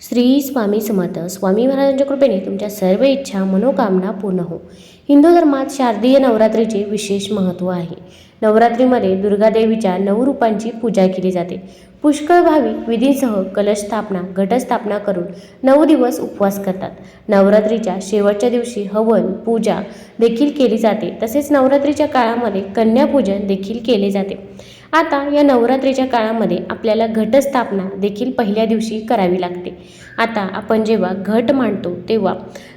श्री स्वामी समर्थ. स्वामी महाराजांच्या कृपेने तुमच्या सर्व इच्छा मनोकामना पूर्ण हो. हिंदू धर्मात शारदीय नवरात्रीचे विशेष महत्त्व आहे. नवरात्रीमध्ये दुर्गादेवीच्या नऊ रूपांची पूजा केली जाते. पुष्कळ भाविक विधीसह कलश स्थापना घटस्थापना करून नऊ दिवस उपवास करतात. नवरात्रीच्या शेवटच्या दिवशी हवन पूजा देखील केली जाते. तसेच नवरात्रीच्या काळामध्ये कन्यापूजन देखील केले जाते. आता या नवरात्रीच्या काळामध्ये आपल्याला घटस्थापना देखील पहिल्या दिवशी करावी लागते. आता आपण जेव्हा घट मांडतो तेव्हा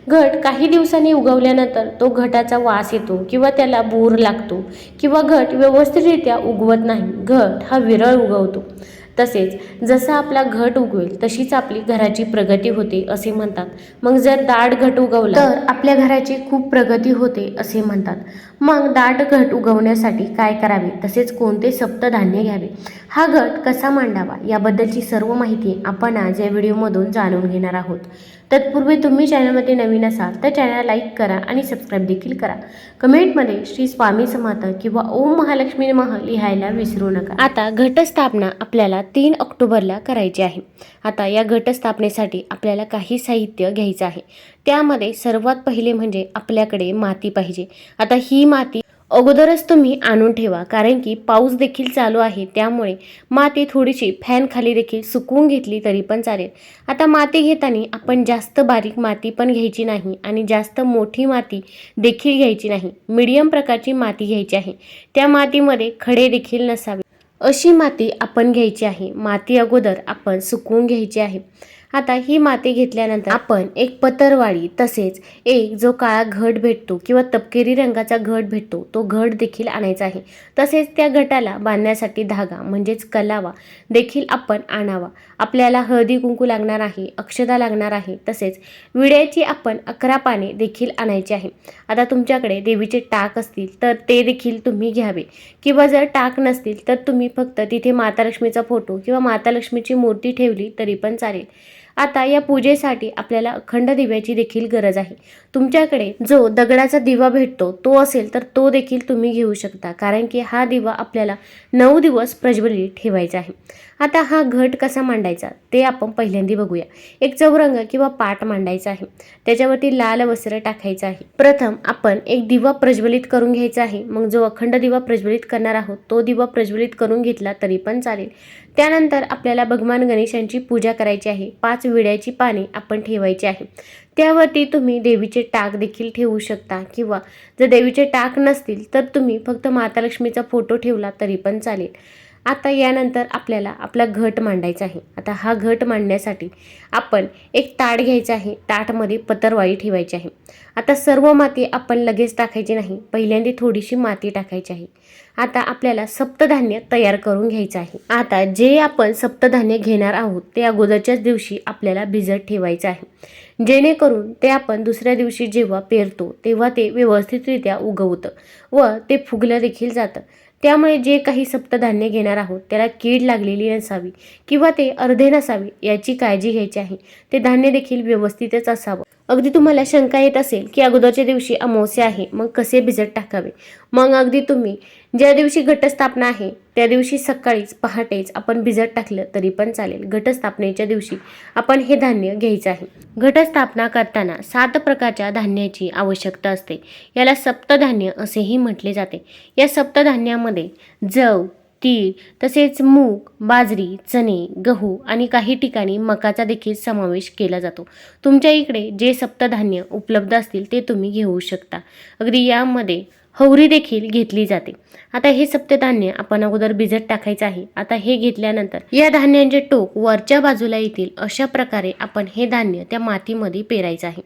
घट काही दिवसांनी उगवल्यानंतर तो घटाचा वास येतो किंवा त्याला बूर लागतो किंवा घट व्यवस्थितरित्या उगवत नाही. घट हा विरळ उगवतो. तसेच जसा आपला घट उगवेल तशीच आपली घराची प्रगती होते असे म्हणतात. मग जर दाट घट उगवला तर आपल्या घराची खूप प्रगती होते असे म्हणतात. मग दाट घट उगवण्यासाठी काय करावे? तसेच कोणते सप्तधान्य घ्यावे? हा घट कसा मांडावा? याबद्दलची सर्व माहिती आपण आज या व्हिडिओमधून जाणून घेणार आहोत. तत्पूर्वी तुम्ही चॅनलमध्ये नवीन असाल तर चॅनल लाईक करा आणि सबस्क्राईब देखील करा. कमेंटमध्ये श्री स्वामी समर्थ किंवा ओम महालक्ष्मी नमः लिहायला विसरू नका. आता घटस्थापना आपल्याला तीन ऑक्टोबरला करायची आहे. आता या घटस्थापनेसाठी आपल्याला काही साहित्य घ्यायचं आहे. त्यामध्ये सर्वात पहिले म्हणजे आपल्याकडे माती पाहिजे. आता ही माती अगोदरच तुम्ही आणून ठेवा कारण की पाऊस देखील चालू आहे त्यामुळे माती थोडीशी फॅन खाली देखील सुकवून घेतली तरी पण चालेल. आता माती घेताना आपण जास्त बारीक माती पण घ्यायची नाही आणि जास्त मोठी माती देखील घ्यायची नाही. मीडियम प्रकारची माती घ्यायची आहे. त्या मातीमध्ये खडे देखील नसावे. अशी माती आपण घ्यायची आहे. माती अगोदर आपण सुकवून घ्यायची आहे. आता ही माती घेतल्यानंतर आपण एक पतरवाळी तसेच एक जो काळा घट भेटतो किंवा तपकिरी रंगाचा घट भेटतो तो घट देखील आणायचा आहे. तसेच त्या घटाला बांधण्यासाठी धागा म्हणजेच कलावा देखील आपण आणावा. आपल्याला हळदी कुंकू लागणार आहे अक्षदा लागणार आहे तसेच विड्याची आपण अकरा पाने देखील आणायची आहे. आता तुमच्याकडे देवीचे टाक असतील तर ते देखील तुम्ही घ्यावे. किंवा जर टाक नसतील तर तुम्ही फक्त तिथे माता लक्ष्मीचा फोटो किंवा माता लक्ष्मीची मूर्ती ठेवली तरी पण चालेल. आता या पूजेसाठी आपल्याला अखंड दिव्याची देखील गरज आहे. तुमच्याकडे जो दगडाचा दिवा भेटतो तो असेल तर तो देखील तुम्ही घेऊ शकता कारण की हा दिवा आपल्याला नऊ दिवस प्रज्वलित ठेवायचा आहे. आता हा घट कसा मांडायचा ते आपण पहिल्यांदा बघूया. एक चौरंग किंवा पाट मांडायचा आहे. त्याच्यावरती लाल वस्त्र टाकायचं आहे. प्रथम आपण एक दिवा प्रज्वलित करून घ्यायचा आहे. मग जो अखंड दिवा प्रज्वलित करणार आहोत तो दिवा प्रज्वलित करून घेतला तरी पण चालेल. त्यानंतर आपल्याला भगवान गणेशांची पूजा करायची आहे. पाच विड्याची पाने आपण ठेवायची आहे. त्यावरती तुम्ही देवीचे टाक देखील ठेवू शकता किंवा जर देवीचे टाक नसतील तर तुम्ही फक्त माता लक्ष्मीचा फोटो ठेवला तरी पण चालेल. आता यानंतर आपल्याला आपला घट मांडायचा आहे. आता हा घट मांडण्यासाठी आपण एक ताट घ्यायचं आहे. ताटमध्ये पतरवाळी ठेवायची आहे. आता सर्व माती आपण लगेच टाकायची नाही. पहिल्यांदा थोडीशी माती टाकायची आहे. आता आपल्याला सप्तधान्य तयार करून घ्यायचं आहे. आता जे आपण सप्तधान्य घेणार आहोत ते अगोदरच्याच दिवशी आपल्याला भिजत ठेवायचं आहे. जेणेकरून ते आपण दुसऱ्या दिवशी जेव्हा पेरतो तेव्हा ते व्यवस्थितरित्या उगवतं व ते फुगलं देखील जातं. त्यामुळे जे काही सप्तधान्य घेणार आहोत त्याला कीड लागलेली नसावी किंवा ते अर्धे नसावे याची काळजी घ्यायची आहे. ते धान्य देखील व्यवस्थितच असावं. अगदी तुम्हाला शंका येत असेल की अगोदरच्या दिवशी अमावस्या आहे मग कसे भिजत टाकावे? मग अगदी तुम्ही ज्या दिवशी घटस्थापना आहे त्या दिवशी सकाळीच पहाटेच आपण भिजत टाकलं तरी पण चालेल. घटस्थापनेच्या दिवशी आपण हे धान्य घ्यायचं आहे. घटस्थापना करताना सात प्रकारच्या धान्याची आवश्यकता असते. याला सप्तधान्य असेही म्हटले जाते. या सप्तधान्यामध्ये जव तीळ तसेच मूग बाजरी चणे गहू आणि काही ठिकाणी मकाचा देखील समावेश केला जातो. तुमच्या इकडे जे सप्तधान्य उपलब्ध असतील ते तुम्ही घेऊ शकता. अगदी यामध्ये हवरी देखील घेतली जाते. आता हे सप्तधान्य आपण अगोदर भिजत टाकायचं आहे. आता हे घेतल्यानंतर या धान्यांचे टोक वरच्या बाजूला येतील. अशा प्रकारे आपण हे धान्य त्या मातीमध्ये पेरायचं आहे.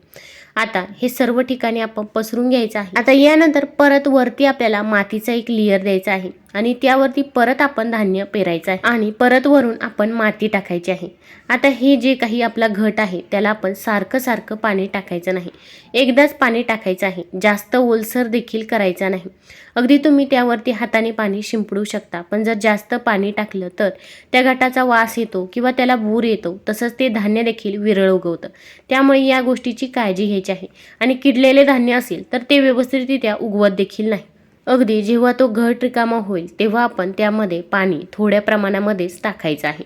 आता हे सर्व ठिकाणी आपण पसरून घ्यायचं आहे. आता यानंतर परत वरती आपल्याला मातीचा एक लेअर द्यायचा आहे. आणि त्यावरती परत आपण धान्य पेरायचं आहे. आणि परत वरून आपण माती टाकायची आहे. आता हे जे काही आपला घट आहे त्याला आपण सारखं सारखं पाणी टाकायचं नाही. एकदाच पाणी टाकायचं आहे. जास्त ओलसर देखील करायचा नाही. अगदी तुम्ही त्यावरती हाताने पाणी शिंपडू शकता. पण जर जास्त पाणी टाकलं तर त्या घटाचा वास येतो किंवा त्याला बूर येतो तसंच ते धान्य देखील विरळ उगवतं. त्यामुळे या गोष्टीची काळजी घ्यायची आहे. आणि किडलेले धान्य असेल तर ते व्यवस्थितरित्या उगवत देखील नाही. अगदी जेव्हा तो घट रिकामा होईल तेव्हा आपण त्यामध्ये पाणी थोड्या प्रमाणामध्येच टाकायचं आहे.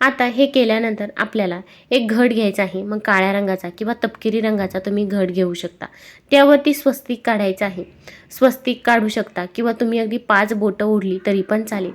आता हे केल्यानंतर आपल्याला एक घट घ्यायचा आहे मग काळ्या रंगाचा किंवा तपकिरी रंगाचा तुम्ही घट घेऊ शकता. त्यावरती स्वस्तिक काढायचं आहे. स्वस्तिक काढू शकता किंवा तुम्ही अगदी पाच बोटं ओढली तरी पण चालेल.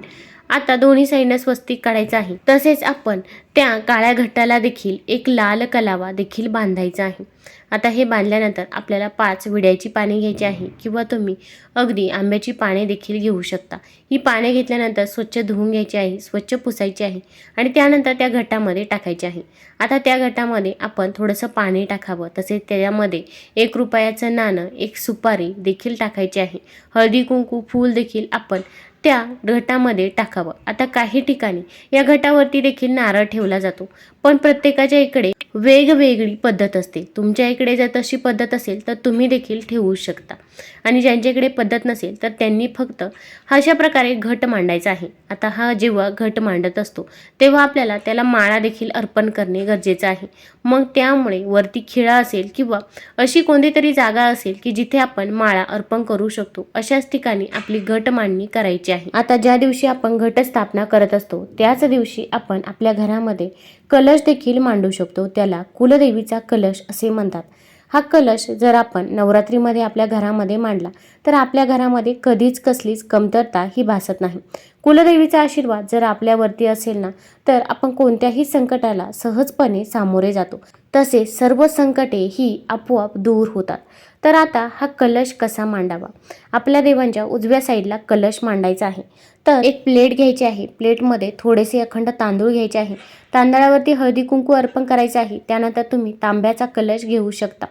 आता दोन्ही साईडनं स्वस्तिक काढायचं आहे. तसेच आपण त्या काळ्या घट्टाला देखील एक लाल कलावा देखील बांधायचा आहे. आता हे बांधल्यानंतर आपल्याला पाच विड्याची पाने घ्यायची आहे किंवा तुम्ही अगदी आंब्याची पाने देखील घेऊ शकता. ही पाने घेतल्यानंतर स्वच्छ धुवून घ्यायची आहे स्वच्छ पुसायची आहे आणि त्यानंतर त्या घटामध्ये टाकायची आहे. आता त्या घटामध्ये आपण थोडंसं पाणी टाकावं. तसेच त्याच्यामध्ये एक रुपयाचं नाणं एक सुपारी देखील टाकायची आहे. हळदी कुंकू फूल देखील आपण त्या घटामध्ये टाकावं. आता काही ठिकाणी या घटावरती देखील नारळ ठेवला जातो. पण प्रत्येकाच्या इकडे वेगवेगळी पद्धत असते. तुमच्या इकडे जर तशी पद्धत असेल तर तुम्ही देखील ठेवू शकता. आणि ज्यांच्याकडे पद्धत नसेल तर त्यांनी फक्त अशा प्रकारे घट मांडायचा आहे. आता हा जेव्हा घट मांडत असतो तेव्हा आपल्याला त्याला माळा देखील अर्पण करणे गरजेचं आहे. मग त्यामुळे वरती खिळा असेल किंवा अशी कोणतीतरी जागा असेल की जिथे आपण माळा अर्पण करू शकतो अशाच ठिकाणी आपली घट मांडणी करायची आहे. आता ज्या दिवशी आपण घटस्थापना करत असतो त्याच दिवशी आपण आपल्या घरामध्ये कलश देखील मांडू शकतो. त्याला कुलदेवीचा कलश असे म्हणतात. हा कलश जर आपण नवरात्रीमध्ये आपल्या घरामध्ये मांडला तर आपल्या घरामध्ये कधीच कसलीच कमतरता ही भासत नाही. कुलदेवीचा आशीर्वाद जर आपल्यावरती असेल ना तर आपण कोणत्याही संकटाला सहजपणे सामोरे जातो. तसे सर्व संकटे ही आपोआप दूर होतात. तर आता हा कलश कसा मांडावा? आपल्या देवांच्या उजव्या साईडला कलश मांडायचा आहे. तर एक प्लेट घ्यायची आहे. प्लेटमध्ये थोडेसे अखंड तांदूळ घ्यायचे आहे. तांदळावरती हळदी कुंकू अर्पण करायचं आहे. त्यानंतर तुम्ही तांब्याचा कलश घेऊ शकता.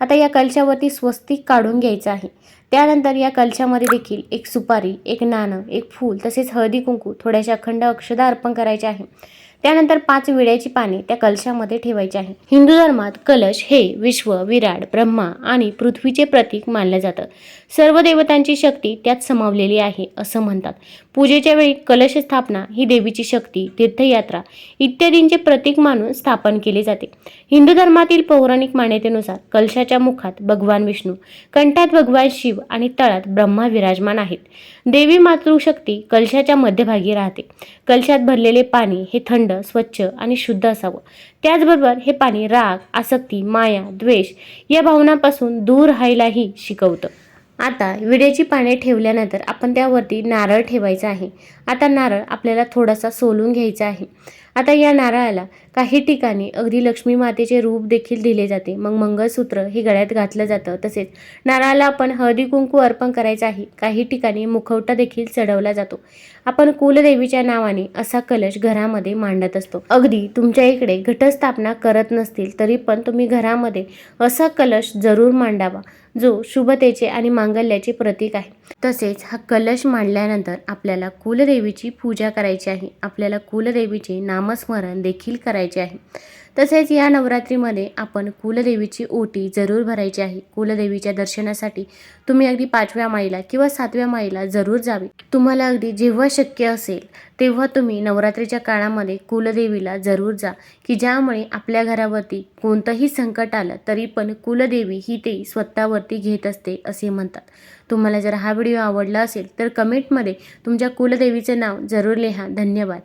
आता या कलशावरती स्वस्तिक काढून घ्यायचं आहे. त्यानंतर या कलशामध्ये देखील एक सुपारी एक नाणं एक फूल तसेच हळदी कुंकू थोड्याशा अखंड अक्षदा अर्पण करायचे आहे. त्यानंतर पाच विड्याची पाने त्या कलशामध्ये ठेवायची आहे. हिंदू धर्मात कलश हे विश्व विराट ब्रह्मा आणि पृथ्वीचे प्रतीक मानलं जातं. सर्व देवतांची शक्ती त्यात समावलेली आहे असं म्हणतात. पूजेच्या वेळी कलश स्थापना ही देवीची शक्ती तीर्थयात्रा इत्यादींचे प्रतीक मानून स्थापन केले जाते. हिंदू धर्मातील पौराणिक मान्यतेनुसार कलशाच्या मुखात भगवान विष्णू कंठात भगवान शिव आणि तळात ब्रह्मा विराजमान आहेत. देवी मातृशक्ती कलशाच्या मध्यभागी राहते. कलशात भरलेले पाणी हे थंड स्वच्छ आणि शुद्ध असावं. त्याचबरोबर हे पाणी राग आसक्ती माया द्वेष या भावनापासून दूर राहायलाही शिकवतं. आता विड्याची पाने ठेवल्यानंतर आपण त्यावरती नारळ ठेवायचा आहे. आता नारळ आपल्याला थोडासा सोलून घ्यायचा आहे. आता या नारळाला काही ठिकाणी अगदी लक्ष्मी मातेचे रूप देखील दिले जाते. मग मंगळसूत्र हे गळ्यात घातलं जातं. तसेच नारळाला आपण हळदी कुंकू अर्पण करायचं आहे. काही ठिकाणी मुखवटा देखील चढवला जातो. आपण कुलदेवीच्या नावाने असा कलश घरामध्ये मांडत असतो. अगदी तुमच्या इकडे घटस्थापना करत नसतील तरी पण तुम्ही घरामध्ये असा कलश जरूर मांडावा. जो शुभतेचे आणि मांगल्याचे प्रतीक आहे. तसेच हा कलश मांडल्यानंतर आपल्याला कुलदेवीची पूजा करायची आहे. आपल्याला कुलदेवीचे नामस्मरण देखील करायचे आहे. तसेच या नवरात्रीमध्ये आपण कुलदेवीची ओटी जरूर भरायची आहे. कुलदेवीच्या दर्शनासाठी तुम्ही अगदी पाचव्या माईला किंवा सातव्या माईला जरूर जावे. तुम्हाला अगदी जेव्हा शक्य असेल तेव्हा तुम्ही नवरात्रीच्या काळामध्ये कुलदेवीला जरूर जा की ज्यामुळे आपल्या घरावरती कोणतंही संकट आलं तरी पण कुलदेवी ही ते स्वतःवरती घेत असते असे म्हणतात. तुम्हाला जर हा व्हिडिओ आवडला असेल तर कमेंटमध्ये तुमच्या कुलदेवीचं नाव जरूर लिहा. धन्यवाद.